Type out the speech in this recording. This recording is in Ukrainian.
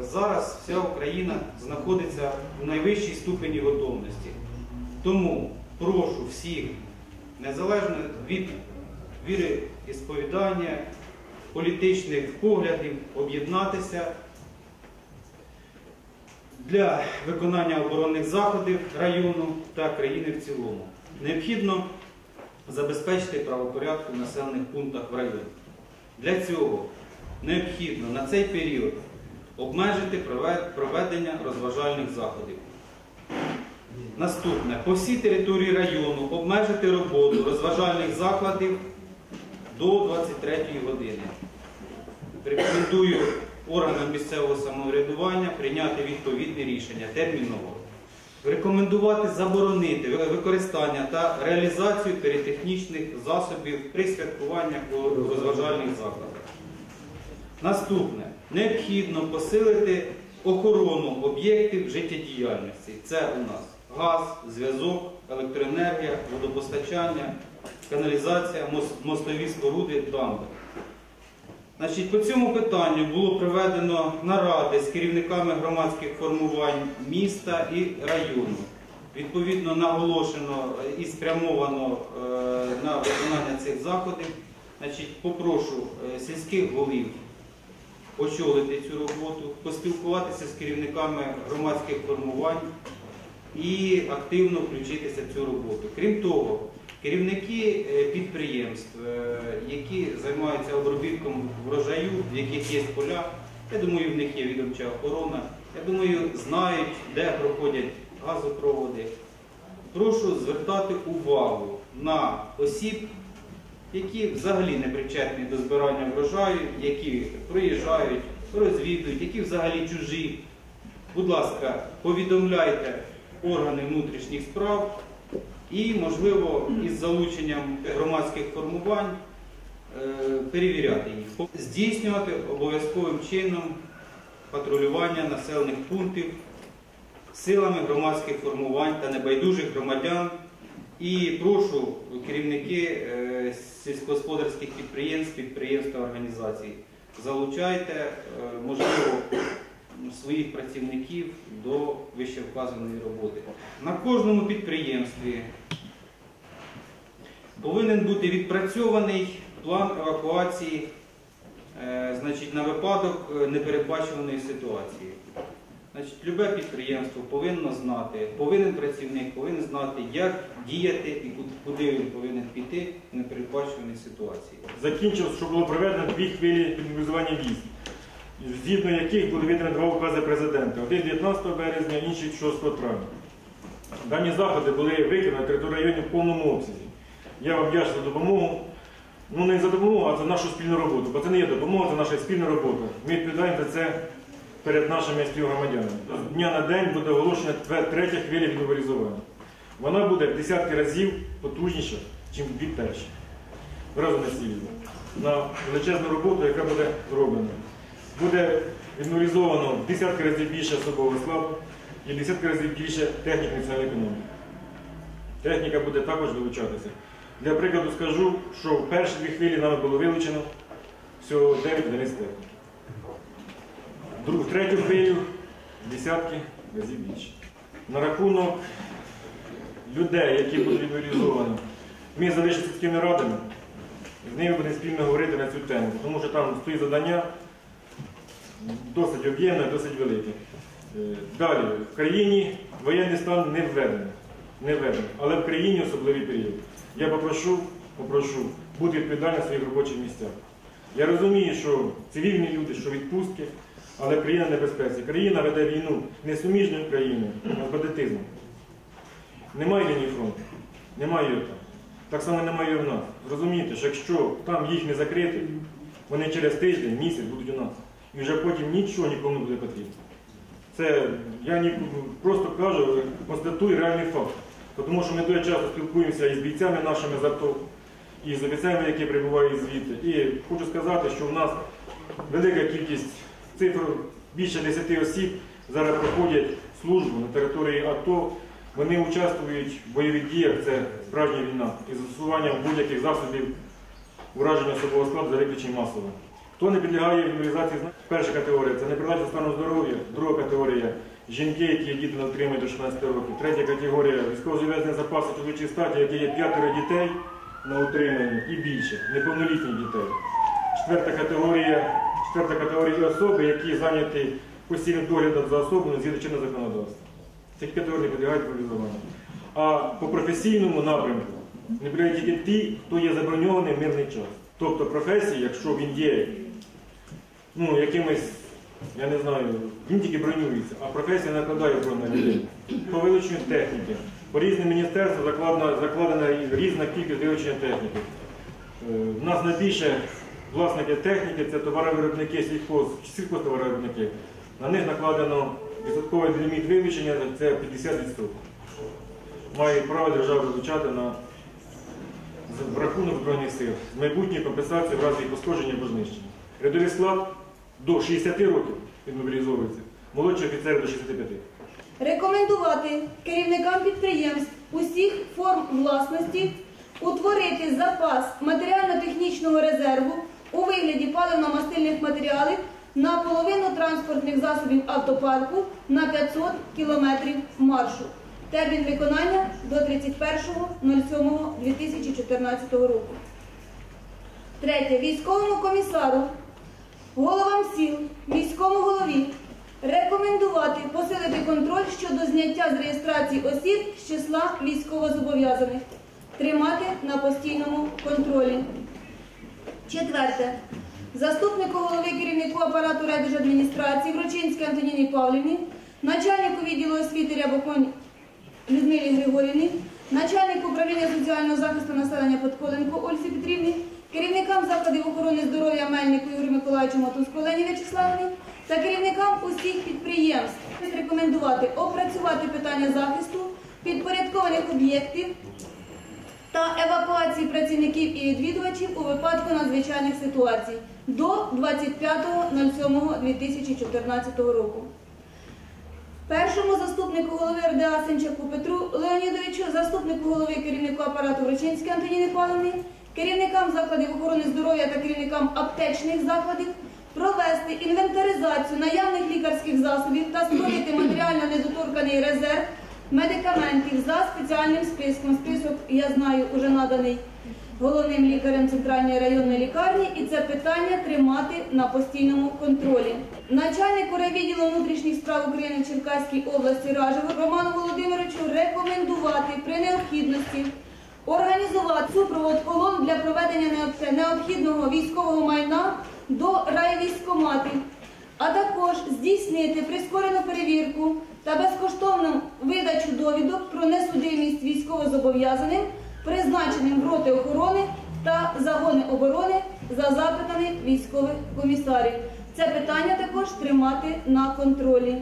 Зараз вся Україна знаходиться в найвищій ступені готовності. Тому прошу всіх, незалежно від віри і сповідання, політичних поглядів, об'єднатися для виконання оборонних заходів району та країни в цілому. Необхідно забезпечити правопорядку в населених пунктах в районі. Для цього необхідно на цей період обмежити проведення розважальних заходів. Наступне. По всій території району обмежити роботу розважальних закладів до 23 години. Рекомендую органам місцевого самоврядування прийняти відповідне рішення терміново. Рекомендувати заборонити використання та реалізацію піротехнічних засобів при святкуваннях у розважальних закладах. Наступне. Необхідно посилити охорону об'єктів життєдіяльності. Це у нас газ, зв'язок, електроенергія, водопостачання, каналізація, мостові споруди, дамби. Значить, по цьому питанню було проведено наради з керівниками громадських формувань міста і району. Відповідно, наголошено і спрямовано е, на виконання цих заходів. Значить, попрошу е, сільських голів очолити цю роботу, поспілкуватися з керівниками громадських формувань і активно включитися в цю роботу. Крім того, керівники е, підприємств, е, які займаються обробітком врожаю, в яких є поля, я думаю, в них є відомча охорона, я думаю, знають, де проходять газопроводи. Прошу звертати увагу на осіб, які взагалі не причетні до збирання врожаю, які приїжджають, розвідують, які взагалі чужі. Будь ласка, повідомляйте органи внутрішніх справ і, можливо, із залученням громадських формувань е, перевіряти їх. Здійснювати обов'язковим чином патрулювання населених пунктів силами громадських формувань та небайдужих громадян. І прошу керівники е, сільськогосподарських підприємств, підприємств та організацій, залучайте, е, можливо, своїх працівників до вищевказаної роботи. На кожному підприємстві повинен бути відпрацьований план евакуації е, значить, на випадок е, непередбачуваної ситуації. Значить, любе підприємство повинно знати, повинен працівник повинен знати, як діяти і куди він повинен піти в непередбачуваній ситуації. Закінчив, що було проведено дві хвилі підмобілізування військ, згідно яких були видані два укази президента. Один 19 березня, інший 6 травня. Дані заходи були виконані на території районів в повному обсязі. Я вам вдячний за допомогу. Ну не за допомогу, а за нашу спільну роботу. Бо це не є допомога, це наша спільна робота. Ми відповідаємо за це перед нашими співгромадянами. З дня на день буде оголошена третя хвиля відмобілізування. Вона буде в десятки разів потужніша, ніж дві перші. Разом. На величезну роботу, яка буде зроблена. Буде відмобілізовано в десятки разів більше особового складу і в десятки разів більше техніки національної економіки. Техніка буде також вилучатися. Для прикладу скажу, що в перші дві хвилі нами було вилучено всього 9 одиниць техніки. Друг, третю хвилю десятки разів більше. На рахунок людей, які будуть відмобілізовані, ми залишимося такими радами, з ними будемо спільно говорити на цю тему, тому що там стоїть завдання досить об'ємне, досить велике. Е, Далі, в країні воєнний стан не введений, не введений, але в країні особливий період. Я попрошу, попрошу бути відповідальним в своїх робочих місцях. Я розумію, що цивільні люди, що відпустки, але країна небезпеці. Країна веде війну не суміжною країною, а бандитизмом. Немає лінії фронту, немає його там. Так само немає і в нас. Зрозумійте, що якщо там їх не закрити, вони через тиждень, місяць будуть у нас. І вже потім нічого нікому не буде потрібно. Це я ні, просто кажу, констатую реальний факт. Тому що ми дуже часто спілкуємося із бійцями нашими з АТО, і з офіцерами, які прибувають звідти. І хочу сказати, що в нас велика кількість цифр, більше 10 осіб зараз проходять службу на території АТО. Вони участвують в бойових діях, це справжня війна, із застосуванням будь-яких засобів ураження особового складу за виключенням масового. Хто не підлягає зна- перша категорія це непридатність стану здоров'я, друга категорія жінки, які діти не отримують до 16 років, третя категорія військовозав'язані запаси чоловічої статі, які є п'ятеро дітей на утриманні і більше, неповнолітніх дітей. Четверта категорія, четверта категорія особи, які зайняті постійним доглядом за особою згідно чинного законодавства. Ці категорії підлягають мобілізуванню. А по професійному напрямку не підлягають тільки ті, хто є заброньований мирний час. Тобто професії, якщо він є ну, якимось, я не знаю, він тільки бронюється, а професія накладає бронь на людей. По вилученню техніки. По різним міністерствам закладена, закладена різна кількість вилучення техніки. Е, У нас найбільше власники техніки це товаровиробники, сільхоз, сільхозтоваровиробники. На них накладено відсотковий ліміт вилучення це 50%. Має право держава вилучати на рахунок Збройних сил з майбутньої компенсації в разі пошкодження або знищення. Рядовий склад до 60 років відмобілізовується, молодші офіцери до 65. Рекомендувати керівникам підприємств усіх форм власності утворити запас матеріально-технічного резерву у вигляді паливно-мастильних матеріалів на половину транспортних засобів автопарку на 500 км маршу. Термін виконання до 31.07.2014 року. Третє. Військовому комісару головам сіл, міському голові рекомендувати посилити контроль щодо зняття з реєстрації осіб з числа військовозобов'язаних, тримати на постійному контролі. Четверте. Заступнику голови керівнику апарату райдержадміністрації Врочинській Антоніні Павлівні, начальнику відділу освіти Рябоконь Людмилі Григорівні, начальнику управління соціального захисту населення Подколенко Ольсі Петрівні, керівникам закладів охорони здоров'я Мельнику Ігорю Миколаївичу Матузьку Олені В'ячеславівні та керівникам усіх підприємств рекомендувати опрацювати питання захисту підпорядкованих об'єктів та евакуації працівників і відвідувачів у випадку надзвичайних ситуацій до 25.07.2014 року. Першому заступнику голови РДА Сенчаку Петру Леонідовичу, заступнику голови керівнику апарату Врочинській Антоніни Павловні, керівникам закладів охорони здоров'я та керівникам аптечних закладів провести інвентаризацію наявних лікарських засобів та створити матеріально недоторканий резерв медикаментів за спеціальним списком. Список, я знаю, уже наданий головним лікарем центральної районної лікарні, і це питання тримати на постійному контролі. Начальнику райвідділу внутрішніх справ України в Черкаській області Ражеву Роману Володимировичу рекомендувати при необхідності організувати супровод колон для проведення необхідного військового майна до райвійськоматів, а також здійснити прискорену перевірку та безкоштовну видачу довідок про несудимість військовозобов'язаним, призначеним в роти охорони та загони оборони за запитами військових комісарів. Це питання також тримати на контролі.